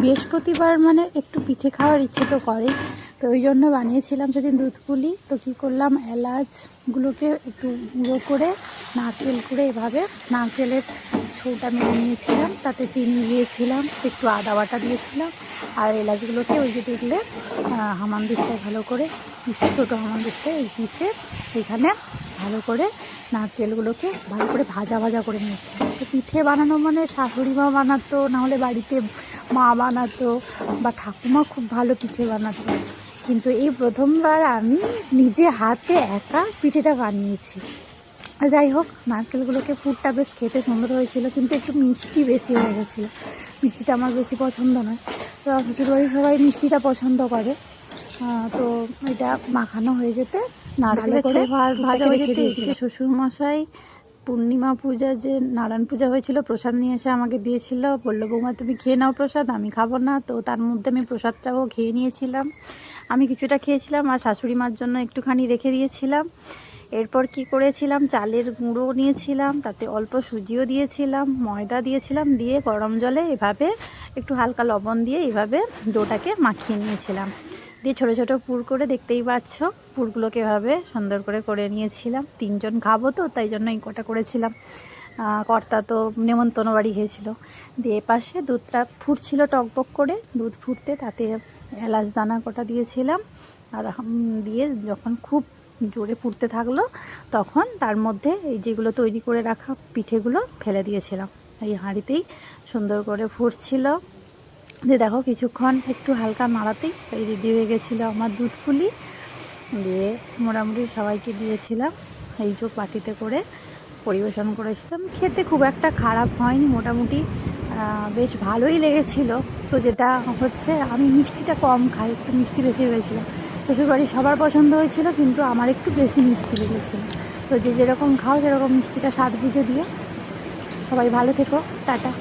বৃহস্পতিবার মানে একটু পিঠে খাওয়ার ইচ্ছে তো করে। তো ওই জন্য বানিয়েছিলাম সেদিন দুধ পুলি। তো কী করলাম, এলাচগুলোকে একটু গুঁড়ো করে, নারকেল করে এভাবে নারকেলের ছৌটা মেরে নিয়েছিলাম। তাতে চিনি দিয়েছিলাম, একটু আদা বাটা দিয়েছিলাম। আর এলাচগুলোকে ওই যে দেখলে হামানদিস্তায় ভালো করে পিসে, ছোটো হামানদিস্তায় এই পিসে এখানে ভালো করে নারকেলগুলোকে ভালো করে ভাজা ভাজা করে নিয়েছিলাম। তো পিঠে বানানো মানে শাশুড়ি মা বানাতো নাহলে বাড়িতে মা বানাতো বা ঠাকুমা খুব ভালো পিঠে বানাতো। কিন্তু এই প্রথমবার আমি নিজে হাতে একা পিঠেটা বানিয়েছি। যাই হোক নারকেলগুলোকে পুরটা বেশ খেতে সুন্দর হয়েছিল কিন্তু একটু মিষ্টি বেশি হয়ে গেছিল। মিষ্টিটা আমার বেশি পছন্দ নয়। তো শ্বশুরবাড়ির সবাই মিষ্টিটা পছন্দ করে। তো এটা মাখানো হয়ে যেতে নারকেল করে ভাজা হয়ে যেতে শ্বশুরমশাই পূর্ণিমা পূজা যে নারায়ণ পূজা হয়েছিল, প্রসাদ নিয়ে এসে আমাকে দিয়েছিল। বলল, বৌমা, তুমি খেয়ে নাও প্রসাদ, আমি খাব না। তো তার মধ্যে আমি প্রসাদটাও খেয়ে নিয়েছিলাম। আমি কিছুটা খেয়েছিলাম, আর শাশুড়ি মার জন্য একটুখানি রেখে দিয়েছিলাম। এরপর কি করেছিলাম? চালের গুঁড়ো নিয়েছিলাম, তাতে অল্প সুজিও দিয়েছিলাম, ময়দা দিয়েছিলাম, দিয়ে গরম জলে এভাবে একটু হালকা লবণ দিয়ে এভাবে ডোটাকে মাখিয়ে নিয়েছিলাম। দিয়ে ছোটো ছোটো পুর করে দেখতেই পাচ্ছ। পুরগুলোকে এভাবে সুন্দর করে করে নিয়েছিলাম। তিনজন খাব তো, তাই জন্য এই কটা করেছিলাম। কর্তা তো নেমন্তন্ন বাড়ি খেয়েছিল দিয়ে পাশে দুধটা ফুটছিল টকবক করে। দুধ ফুটতে তাতে এলাচ দানা কটা দিয়েছিলাম। আর দিয়ে যখন খুব জোরে ফুটতে থাকল, তখন তার মধ্যে এই যেগুলো তৈরি করে রাখা পিঠেগুলো ফেলে দিয়েছিলাম। এই হাঁড়িতেই সুন্দর করে ফুটছিল। দিয়ে দেখো কিছুক্ষণ একটু হালকা নাড়াতেই রেডি হয়ে গেছিল আমার দুধ পুলি। দিয়ে মোটামুটি সবাইকে দিয়েছিলাম। এই যে বাটিতে করে পরিবেশন করেছিলাম। খেতে খুব একটা খারাপ হয়নি মোটামুটি। বেশ ভালোই লেগেছিল। তো যেটা হচ্ছে আমি মিষ্টিটা কম খাই, একটু মিষ্টি বেশি হয়েছিল। শ্বশুরবাড়ি সবার পছন্দ হয়েছিল, কিন্তু আমার একটু বেশি মিষ্টি লেগেছিল। তো যে যেরকম খাও সেরকম মিষ্টিটা স্বাদ বুঝে দিও। সবাই ভালো থেকো। টাটা।